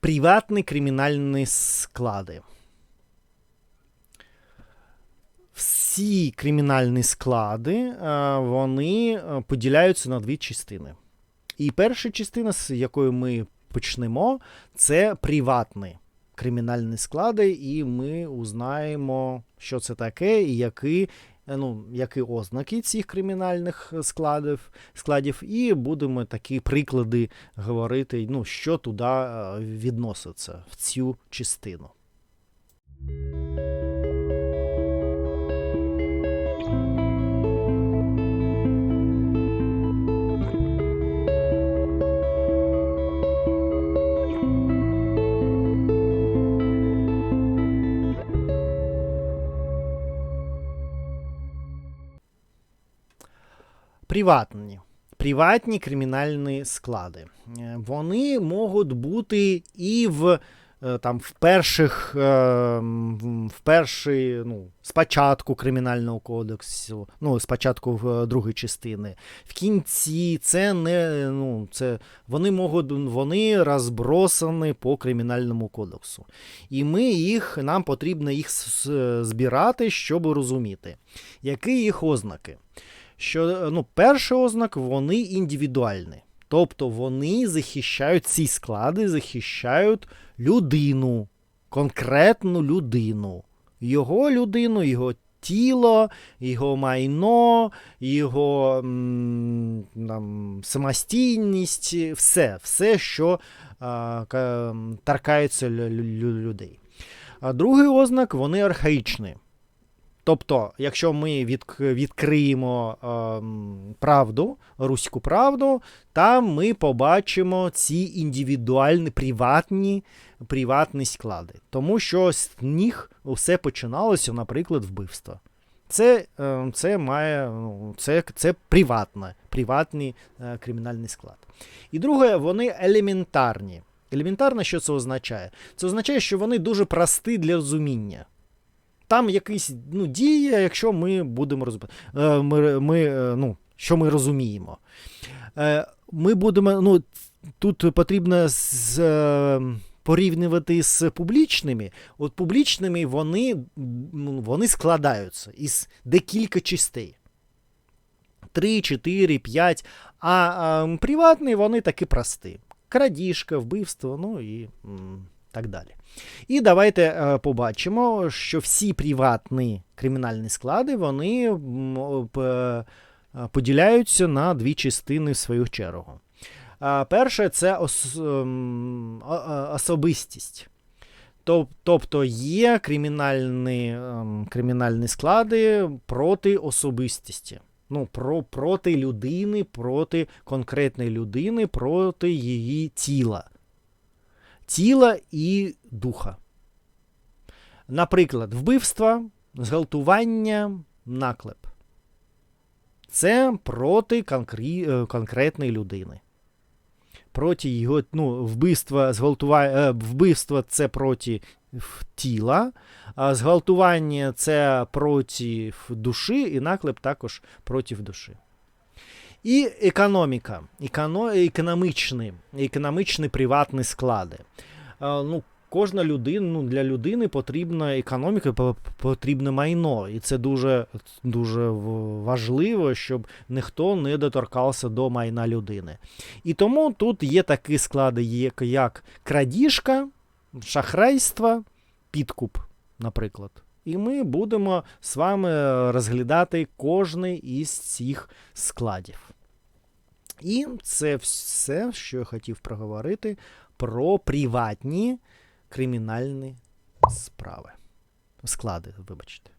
Приватні кримінальні склади. Всі кримінальні склади вони поділяються на дві частини. І перша частина, з якої ми почнемо, це приватні кримінальні склади, і ми узнаємо, що це таке, і які, е, ну, які ознаки цих кримінальних складів, складів, і будемо такі приклади говорити, ну, що туди е, відноситься в цю частину. Приватні. Приватні кримінальні склади. Е, Вони можуть бути і в е, там в перших е, в перший, ну, спочатку кримінального кодексу, ну, спочатку в другої частини. В кінці це не ну, це вони можуть вони розбросані по кримінальному кодексу. І ми їх, нам потрібно їх збирати, щоб розуміти, які їх ознаки що ну, перший ознак вони індивідуальні. Тобто вони захищають ці склади, захищають людину, конкретну людину, його людину, його тіло, його майно, його там, самостійність, все, все, що а, лю- людей. А другий ознак вони архаїчні. Тобто, якщо ми від, відкриємо ем, правду, руську правду, там ми побачимо ці індивідуальні приватні, приватні склади. Тому що з них все починалося, наприклад, вбивство. Це, е, це має ну, це, це приватне, приватний е, кримінальний склад. І друге, вони елементарні. Елементарно, що це означає? Це означає, що вони дуже прості для розуміння. Там якась ну, дія, якщо ми будемо розуміти, ми, ми, е, ну, що ми розуміємо. Е, Ми будемо, ну, тут потрібно з, е, порівнювати з публічними. От публічними вони, вони складаються із декілька частей. 3, 4, 5. А, а приватні вони такі прості. Крадіжка, вбивство, ну і так далі. І давайте е, побачимо, що всі приватні кримінальні склади вони п- е, поділяються на дві частини в свою чергу. Перше це ос, ем, особистість. Тобто є кримінальні, ем, кримінальні склади проти особистості. Ну, про, проти людини, проти конкретної людини, проти її тіла тіла і духа. Наприклад, вбивство, зґвалтування, наклеп. Це проти конкрі... е, конкретної людини. Проти його, ну, вбивство, зґвалтування, е, вбивство це проти тіла, а зґвалтування це проти душі, і наклеп також проти душі. І економіка, еконо, економічні, економічні приватні склади. Ну, кожна людина, ну, для людини потрібна економіка, потрібне майно. І це дуже, дуже важливо, щоб ніхто не доторкався до майна людини. І тому тут є такі склади, як, як крадіжка, шахрайство, підкуп, наприклад. І ми будемо з вами розглядати кожний із цих складів. І це все, що я хотів проговорити про приватні кримінальні справи. Склади, вибачте.